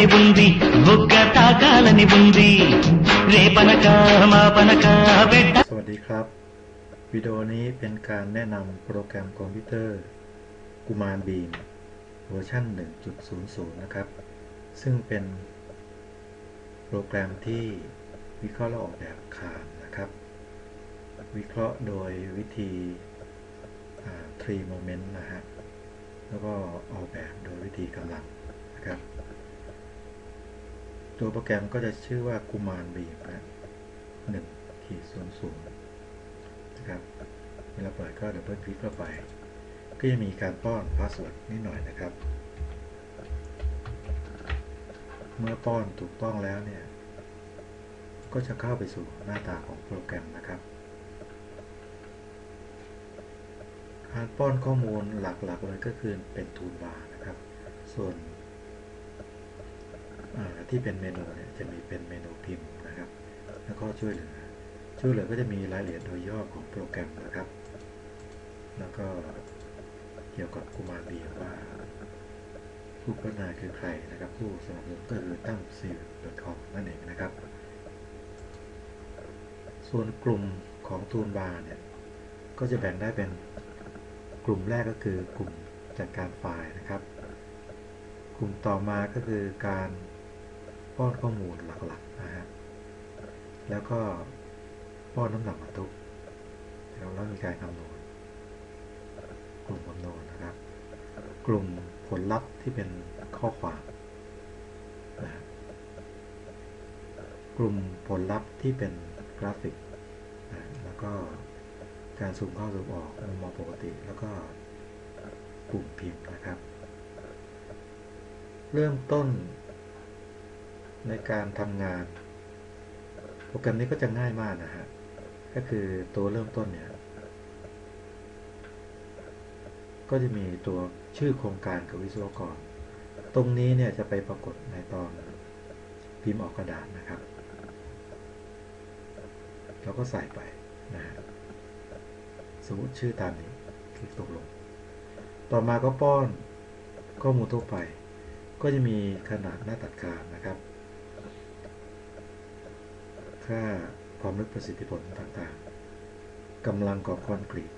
పనక ఒప్పనక తాకాలని ఉంది బుగ్గ తాకాలని ఉంది రేపనక మా పనక పెట్ట สวัสดีครับ วิดีโอนี้เป็นการแนะนำโปรแกรมคอมพิวเตอร์กุมารบีมเวอร์ชัน1.00 นะครับ ซึ่งเป็นโปรแกรมที่วิเคราะห์และออกแบบคานนะครับ วิเคราะห์โดยวิธีอ่า tree moment นะฮะ แล้วก็ออกแบบโดยวิธีกำลังนะครับ ตัวโปรแกรมก็จะชื่อว่ากุมารบีมนะ1ขีด00นะครับเวลาเปิดก็ดับเบิลคลิกเข้าไป ก็จะมีการป้อนพาสเวิร์ดนิดหน่อยนะครับ เมื่อป้อนถูกต้องแล้วเนี่ย ก็จะเข้าไปสู่หน้าตาของโปรแกรมนะครับการป้อนข้อมูลหลักๆเลยก็คือเป็นทูลบาร์นะครับ ส่วน ที่เป็นเมนูเนี่ยจะมีเป็นเมนูพิมพ์นะครับ แล้วก็ช่วยเหลือ ช่วยเหลือก็จะมีรายละเอียดโดยย่อของโปรแกรมนะครับ แล้วก็เกี่ยวกับกุมารบีว่าผู้พัฒนาคือใครนะครับ ผู้สนับสนุนก็คือตั้งซีลคอมนั่นเองนะครับ ส่วนกลุ่มของทูนบาร์เนี่ยก็จะแบ่งได้เป็นกลุ่มแรกก็คือกลุ่มจัดการไฟล์นะครับ กลุ่มต่อมาก็คือการ ป้อนข้อมูลหลักๆนะฮะแล้วก็ป้อนน้ำหนักบรรทุกแล้วมีการคำนวณกลุ่มคำนวณนะครับ กลุ่มผลลัพธ์ที่เป็นข้อความนะฮะกลุ่มผลลัพธ์ที่เป็นกราฟิกนะแล้วก็การซูมเข้าซูมออกมุมมองปกติ แล้วก็กลุ่มพิมพ์นะครับ เริ่มต้น ในการทำงาน โปรแกรมนี้ก็จะง่ายมากนะฮะ ก็คือตัวเริ่มต้นเนี่ย ก็จะมีตัวชื่อโครงการกับวิศวกร ตรงนี้เนี่ยจะไปปรากฏในตอนพิมพ์ออกกระดาษนะครับ เราก็ใส่ไปนะฮะสมมติชื่อตามนี้ คลิกตกลง ต่อมาก็ป้อนข้อมูลทั่วไป ก็จะมีขนาดหน้าตัดการนะครับ ค่าความลึกประสิทธิผลต่างๆกำลังของคอนกรีต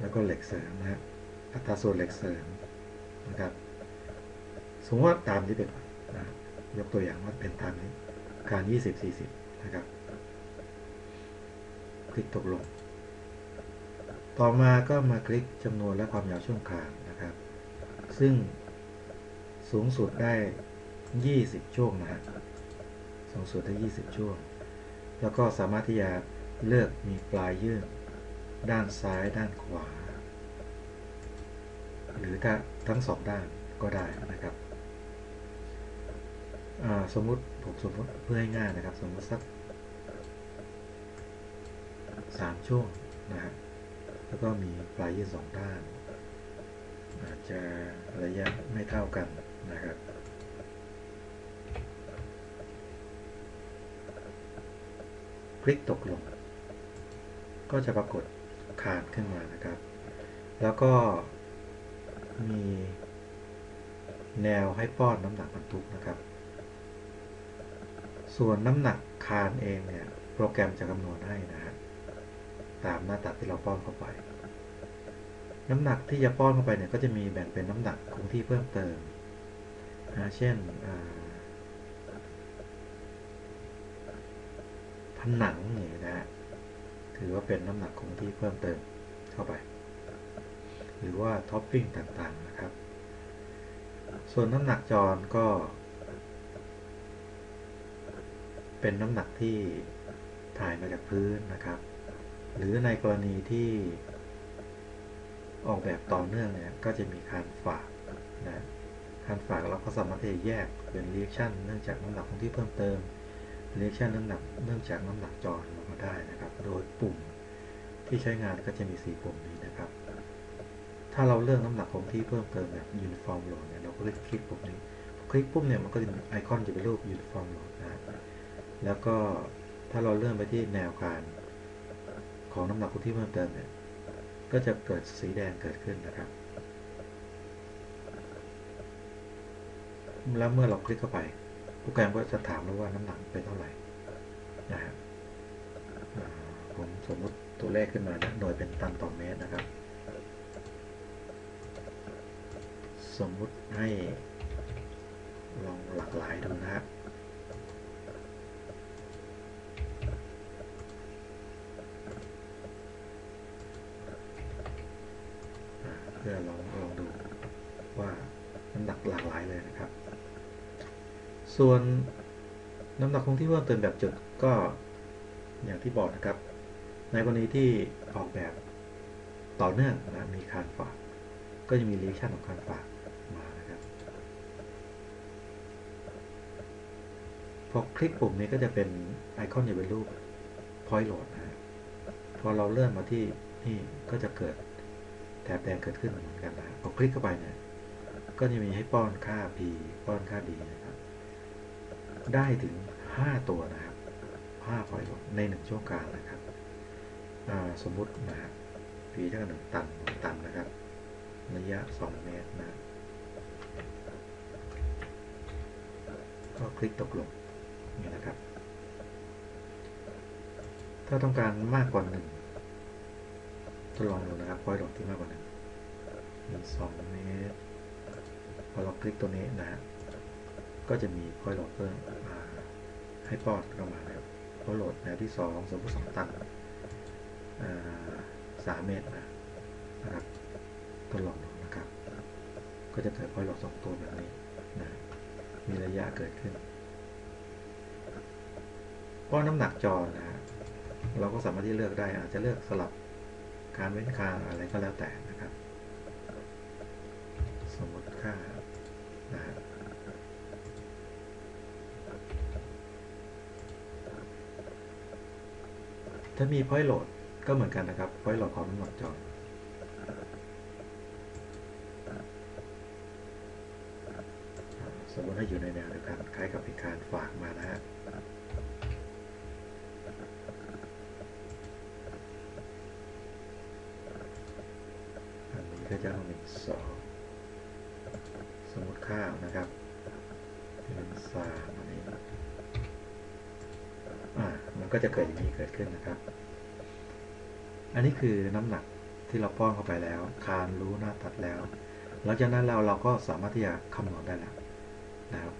แล้วก็เหล็กเสริมนะฮะอัตราส่วนเหล็กเสริมนะครับ สมมติว่าตามที่เป็นนะยกตัวอย่างว่าเป็นตามนี้ การ 20-40 นะครับ คลิกตกลง ต่อมาก็มาคลิกจำนวนและความยาวช่วงคางนะครับ ซึ่งสูงสุดได้ 20 ช่วงนะฮะ สูงสุดได้ 20 ช่วง แล้วก็สามารถที่จะเลือกมีปลายยื่นด้านซ้ายด้านขวา หรือถ้าทั้งสองด้านก็ได้นะครับสมมุติผมสมมติเพื่อให้ง่ายนะครับ สมมติสักสามช่วงนะฮะแล้วก็มีปลายยื่นสองด้าน อาจจะระยะไม่เท่ากันนะครับ คลิกตกลง ก็จะปรากฏคานขึ้นมานะครับ แล้วก็มีแนวให้ป้อนน้ำหนักบรรทุกนะครับ ส่วนน้ำหนักคานเองเนี่ย โปรแกรมจะคำนวณให้นะฮะตามหน้าตัดที่เราป้อนเข้าไป น้ำหนักที่จะป้อนเข้าไปเนี่ยก็จะมีแบ่งเป็นน้ำหนักคงที่เพิ่มเติมนะเช่นอ่า ผนังนี่นะฮะถือว่าเป็นน้ำหนักคงที่เพิ่มเติมเข้าไป หรือว่าท็อปปิ้งต่างๆนะครับ ส่วนน้ำหนักจรก็ เป็นน้ำหนักที่ถ่ายมาจากพื้นนะครับ หรือในกรณีที่ออกแบบต่อเนื่องเนี่ยก็จะมีการฝากนะการฝากเราก็สามารถที่จะแยกเป็น reaction เนื่องจากน้ำหนักคงที่เพิ่มเติม reaction น้ำหนักเนื่องจากน้ำหนักจรลงมาได้นะครับ โดยปุ่มที่ใช้งานก็จะมี 4 ปุ่มนี้นะครับ ถ้าเราเลือกน้ำหนักคงที่เพิ่มเติมแบบ uniform load เนี่ย เราก็คลิกปุ่มนี้ คลิกปุ๊บเนี่ย มันก็จะไอคอนจะเป็นรูป uniform load นะฮะแล้วก็ถ้าเราเลื่อนไปที่แนวการของน้ำหนักคงที่เพิ่มเติมเนี่ย ก็จะเกิดสีแดงเกิดขึ้นนะครับ แล้วเมื่อเราคลิกเข้าไป โปรแกรมก็จะถามเราว่าน้ำหนักเป็นเท่าไหร่นะฮะอ่าผมสมมติตัวเลขขึ้นมานะหน่วยเป็นตันต่อเมตรนะครับ สมมุติให้ลองหลากหลายดูนะฮะอ่าเพื่อลองลองดูว่าน้ำหนักหลากหลายเลยนะครับ ส่วนน้ำหนักคงที่เพิ่มเติมแบบจุดก็อย่างที่บอกนะครับ ในกรณีที่ออกแบบต่อเนื่องนะมีคานฝาก ก็จะมี reaction ของคานฝากมานะครับ พอคลิกปุ่มนี้ก็จะเป็นไอคอนจะเป็นรูป point load นะพอเราเลื่อนมาที่นี่ก็จะเกิดแถบแดงเกิดขึ้นเหมือนกันนะพอคลิกเข้าไปเนี่ย ก็จะมีให้ป้อนค่า p ป้อนค่า d นะครับ ได้ถึง 5 ตัวนะครับ5 point load ใน1ช่วงกลางนะครับสมมุตินะฮะ p เท่ากับ1ตัน1ตันนะครับ ระยะ 2 เมตรนะ ก็คลิกตกลงนี่นะครับ ถ้าต้องการมากกว่า1ทดลองดูนะครับพอยดอกที่มากกว่า1 2 เมตรพอเราคลิกตัวนี้นะฮะ ก็จะมีพอยโหลดเพิ่มมาให้ป้อนเข้ามานะครับพอยโหลดแนวที่2สมมติ2ตันสามเมตรนะครับทดลองดูนะครับ ก็จะเกิดพอยโหลดสองตัวแบบนี้นะมีระยะเกิดขึ้นป้อนน้ำหนักจอนะเราก็สามารถที่เลือกได้อาจจะเลือกสลับการเว้นคางอะไรก็แล้วแต่นะครับ สมมติค่านะฮะ ถ้ามี point load ก็เหมือนกันนะครับ point load ของหนักจอสมมติให้อยู่ในแนวเดียวกันคล้ายกับพิการฝากมานะฮะอันนี้ก็จะเอาหนึ่งสองสมมติค่าวนะครับเป็นสามอันนี้ ก็จะเกิดอย่างนี้เกิดขึ้นนะครับ อันนี้คือน้ำหนักที่เราป้อนเข้าไปแล้ว คานรู้หน้าตัดแล้ว หลังจากนั้นเราเราก็สามารถที่จะคำนวณได้แล้วนะครับ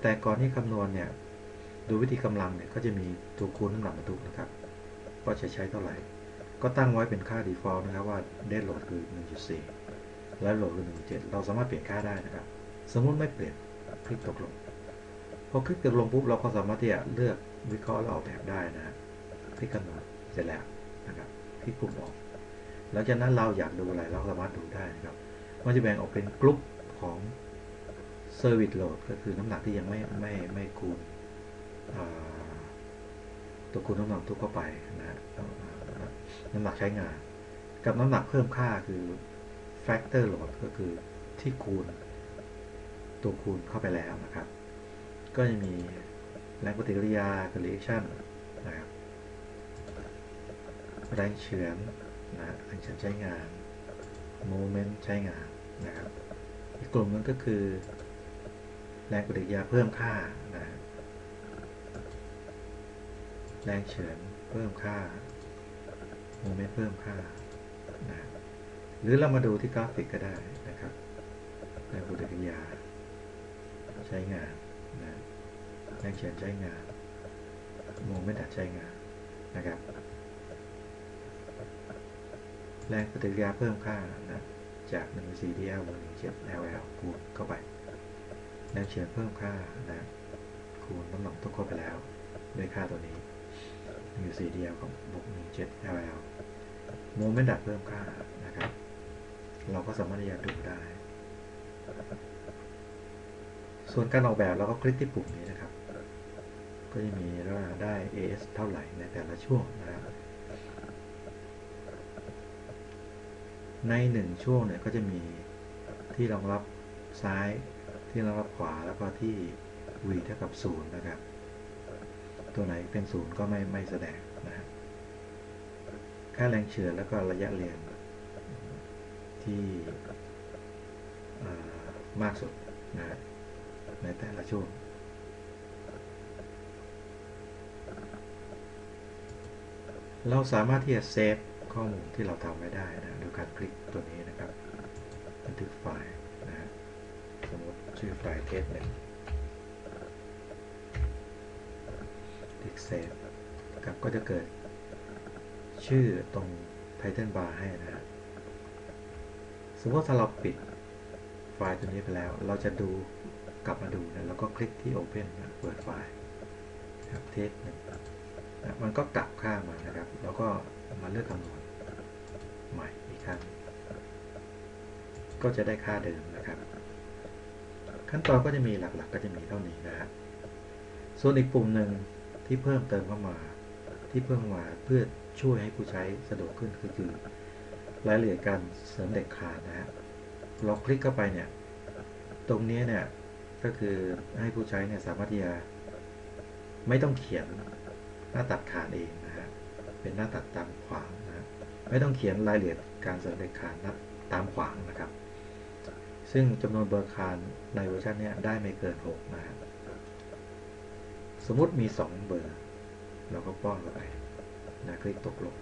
แต่ก่อนที่คำนวณเนี่ยดูวิธีกำลังเนี่ยก็จะมีตัวคูณน้ำหนักบรรทุกนะครับว่าจะใช้เท่าไหร่ ก็ตั้งไว้เป็นค่า default นะครับว่า dead load คือ 1.4 และ load คือ 1.7 เราสามารถเปลี่ยนค่าได้นะครับ สมมุติไม่เปลี่ยนคลิกตกลง พอคลิกตกลงปุ๊บเราก็สามารถที่จะเลือก วิเคราะห์และออกแบบได้นะฮะคลิกำหนดเสร็จแล้วนะครับคลิกปุ่มออก หลังจากนั้นเราอยากดูอะไรเราสามารถดูได้นะครับมันจะแบ่งออกเป็นกลุ่มของ service load ก็คือน้ำหนักที่ยังไม่ไม่ไม่คูณตัวคูณน้ำหนักทุกเข้าไปนะฮะน้ำหนักใช้งาน กับน้ำหนักเพิ่มค่าคือ factor load ก็คือที่คูณ ตัวคูณเข้าไปแล้วนะครับ ก็จะมี แรงปฏิกิริยาคือ reaction นะครับแรงเฉือนนะแรงเฉือนใช้งาน moment ใช้งานนะครับอีกกลุ่มนึงก็คือ แรงปฏิกิริยาเพิ่มค่านะแรงเฉือนเพิ่มค่า moment เพิ่มค่านะหรือเรามาดูที่กราฟิกก็ได้นะครับแรงปฏิกิริยาใช้งานนะ แรงเฉือนใช้งาน moment ใช้งานนะครับ แรงปฏิกิริยาเพิ่มค่านะจาก1 4 dl บวก1 7 ll คูณเข้าไปแรงเฉือนเพิ่มค่านะคูณน้ำหนักตัวเข้าไปแล้วด้วยค่าตัวนี้1 4 dl กับบวก1 7 ll โมเมนต์ดัดเพิ่มค่านะครับ เราก็สามารถที่จะดูได้ ส่วนการออกแบบเราก็คลิกที่ปุ่มนี้นะครับ ก็จะมีว่าได้ AS เท่าไหร่ในแต่ละช่วงนะครับในหนึ่งช่วงเนี่ยก็จะมีที่รองรับซ้ายที่รองรับขวาแล้วก็ที่ v เท่ากับศูนย์นะครับ ตัวไหนเป็นศูนย์ก็ไม่ไม่แสดงนะครับค่าแรงเฉือนแล้วก็ระยะเรียนที่มากสุดนะในแต่ละช่วง เราสามารถที่จะเซฟข้อมูลที่เราทำไว้ได้นะโดยการคลิกตัวนี้นะครับบันทึกไฟล์นะฮะสมมติชื่อไฟล์เทสเนี่ยคลิกเซฟครับก็จะเกิดชื่อตรง Title Bar ให้นะฮะสมมติว่าถ้าเราปิดไฟล์ตัวนี้ไปแล้ว เราจะดูกลับมาดูนะแล้วก็คลิกที่ Open นะเปิดไฟล์ครับเทสหนึ่ง มันก็กลับค่ามานะครับ แล้วก็มาเลือกคำนวณใหม่อีกครั้ง ก็จะได้ค่าเดิมนะครับ ขั้นตอนก็จะมีหลักๆ ก็จะมีเท่านี้นะฮะส่วนอีกปุ่มหนึ่งที่เพิ่มเติมเข้ามา ที่เพิ่มมาเพื่อช่วยให้ผู้ใช้สะดวกขึ้นก็คือรายละเอียดการเสริมเด็กขาดนะฮะเราคลิกเข้าไปเนี่ย ตรงนี้เนี่ยก็คือให้ผู้ใช้เนี่ยสามารถที่จะไม่ต้องเขียน หน้าตัดขาดเองนะฮะเป็นหน้าตัดตามขวางนะฮะไม่ต้องเขียนรายละเอียดการเสริมเด็กขาดนะตามขวางนะครับ ซึ่งจำนวนเบอร์คานในเวอร์ชันนี้ได้ไม่เกิน6นะฮะสมมุติมี 2 เบอร์เราก็ป้อนเข้าไปนะคลิกตกลง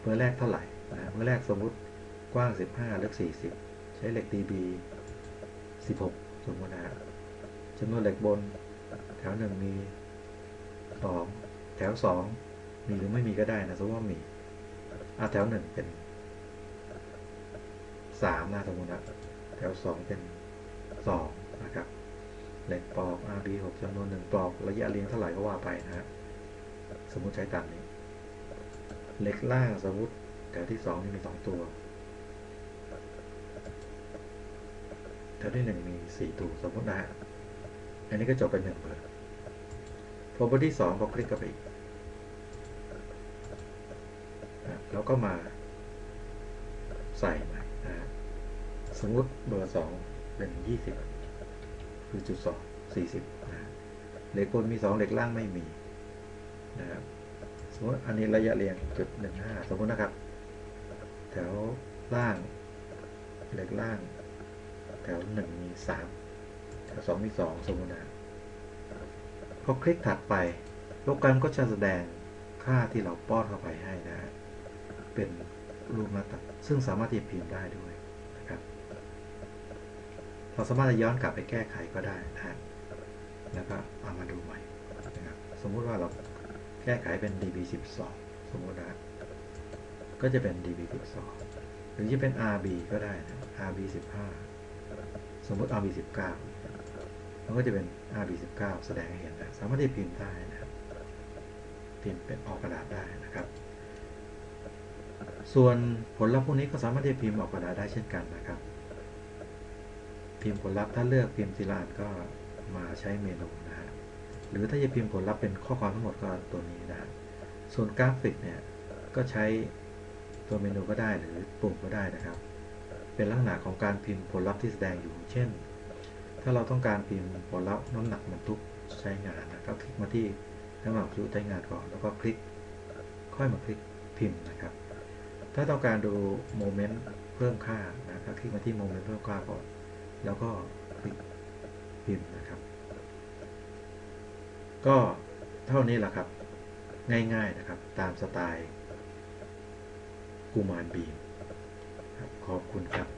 เบอร์แรกเท่าไหร่นะเบอร์แรกสมมุติกว้าง 15ลึก40 ใช้เหล็ก DB 16 สมมตินะฮะจำนวนเหล็กบนแถวหนึ่งมี 2แถว2มีหรือไม่มีก็ได้นะสมมติว่ามีอะแถวหนึ่งเป็น3นะสมมตินะแถว2เป็น2นะครับเหล็กปอก RB 6จำนวนหนึ่งปลอกระยะเรียงเท่าไหร่ก็ว่าไปนะฮะสมมุติใช้ตามนี้เหล็กล่างสมมุติแถวที่2นี่มี2ตัวแถวที่1มี4ตัวสมมตินะฮะอันนี้ก็จบเป็นหนึ่งเบอร์ พอเบอร์ที่2พอคลิกเข้าไปอีกแล้วก็มาใส่ใหม่นะสมมติเบอร์สองเป็น20คือจุดสองสี่สิบนะเหล็กบนมีสองเหล็กล่างไม่มีนะครับสมมติอันนี้ระยะเรียงจุดหนึ่งห้าสมมตินะครับ แถวล่างเหล็กล่าง แถวหนึ่งมีสามแถวสองมีสองสมมตินะ อคลิกถัดไป โปรแกรมก็จะแสดงค่าที่เราป้อนเข้าไปให้นะฮะเป็นรูปหน้าตัดซึ่งสามารถที่จะพิมพ์ได้ด้วยนะครับเราสามารถจะย้อนกลับไปแก้ไขก็ได้นะฮะแล้วก็เอามาดูใหม่นะครับสมมุติว่าเราแก้ไขเป็น db 12สมมุตินะก็จะเป็น db 12หรือจะเป็น rb ก็ได้นะ rb 15สมมุติ rb 19 มันก็จะเป็น rb 19 แสดงให้เห็นนะสามารถที่พิมพ์ได้นะครับพิมพ์เป็นออกกระดาษได้นะครับ ส่วนผลลัพธ์พวกนี้ก็สามารถที่พิมพ์ออกกระดาษได้เช่นกันนะครับ พิมพ์ผลลัพธ์ถ้าเลือกพิมพ์ทีละอันก็มาใช้เมนูนะฮะหรือถ้าจะพิมพ์ผลลัพธ์เป็นข้อความทั้งหมดก็ตัวนี้นะฮะส่วนกราฟิกเนี่ยก็ใช้ตัวเมนูก็ได้หรือปุ่มก็ได้นะครับ เป็นลักษณะของการพิมพ์ผลลัพธ์ที่แสดงอยู่ เช่น ถ้าเราต้องการพิมพ์ผลลัพธ์น้ำหนักบรรทุกใช้งานนะครับ คลิกมาที่น้ำหนักบรรทุกใช้งานก่อน แล้วก็คลิก ค่อยมาคลิกพิมพ์นะครับ ถ้าต้องการดูโมเมนต์เพิ่มค่านะครับ คลิกมาที่โมเมนต์เพิ่มค่าก่อน แล้วก็คลิกพิมพ์นะครับ ก็เท่านี้แหละครับ ง่ายๆนะครับ ตามสไตล์กุมารบีมครับขอบคุณครับ